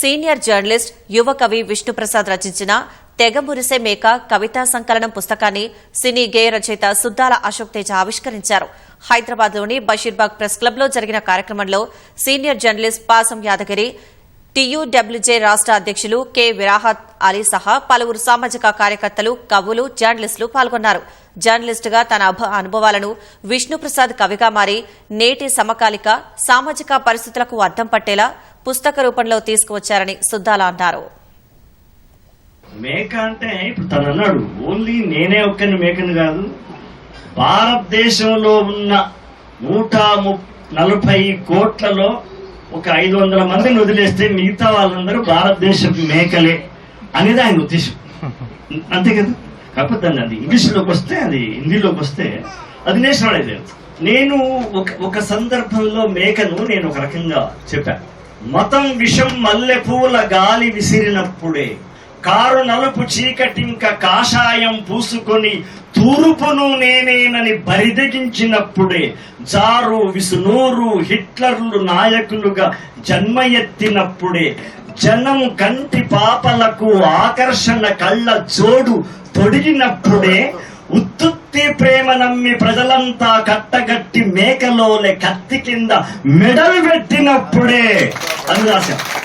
Senior journalist యువ కవి విష్ణుప్రసాద్ రచించిన తెగమురిసే మేక కవితా సంకలనం పుస్తకాన్ని సినీ గేయ రచయిత సుద్దాల అశోక్ తేజ ఆవిష్కరించారు. హైదరాబాద్లోని బషీర్బాగ్ ప్రెస్ క్లబ్లో జరిగిన కార్యక్రమంలో సీనియర్ జర్నలిస్ట్ పాసం యాదగిరి టీయూడబ్ల్యూజే రాష్ట అధ్యక్షులు కె. విరాహత్ అలీ సహా పలువురు సామాజిక కార్యకర్తలు కవులు జర్నలిస్టులు పాల్గొన్నారు. జర్నలిస్టుగా తన అనుభవాలను విష్ణుప్రసాద్ కవిగా మారి నేటి సమకాలిక సామాజిక పరిస్థితులకు అర్థం పట్టేలా పుస్తక రూపంలో తీసుకువచ్చారని సుద్దాల అన్నారు. మేక అంటే ఇప్పుడు తను అన్నాడు ఓన్లీ నేనే ఒక్కని మేకను కాదు భారతదేశంలో ఉన్న నూట నలభై కోట్లలో ఒక ఐదు వందల మందిని వదిలేస్తే మిగతా వాళ్ళందరూ భారతదేశపు మేకలే అనేది ఆయన ఉద్దేశం. అంతే కదా? కాకపోతే దాన్ని అది ఇంగ్లీష్లోకి వస్తే అది హిందీలోకి వస్తే అది నేషనల్ అయితే నేను ఒక ఒక సందర్భంలో మేకను నేను ఒక రకంగా చెప్పాను మతం విషం మల్లె పువ్వుల గాలి విసిరినప్పుడే కారు నలుపు చీకటింక కాషాయం పూసుకొని తూర్పును నేనేనని బరిదగించినప్పుడే జారు విసునూరు హిట్లర్లు నాయకులుగా జన్మ ఎత్తినప్పుడే జనం కంటి పాపలకు ఆకర్షణ కళ్ళ జోడు తొడిగినప్పుడే ఉత్తుత్తి ప్రేమ నమ్మి ప్రజలంతా కట్టగట్టి మేకలోలే కత్తి కింద మెడలు పెట్టినప్పుడే అని రాశారు.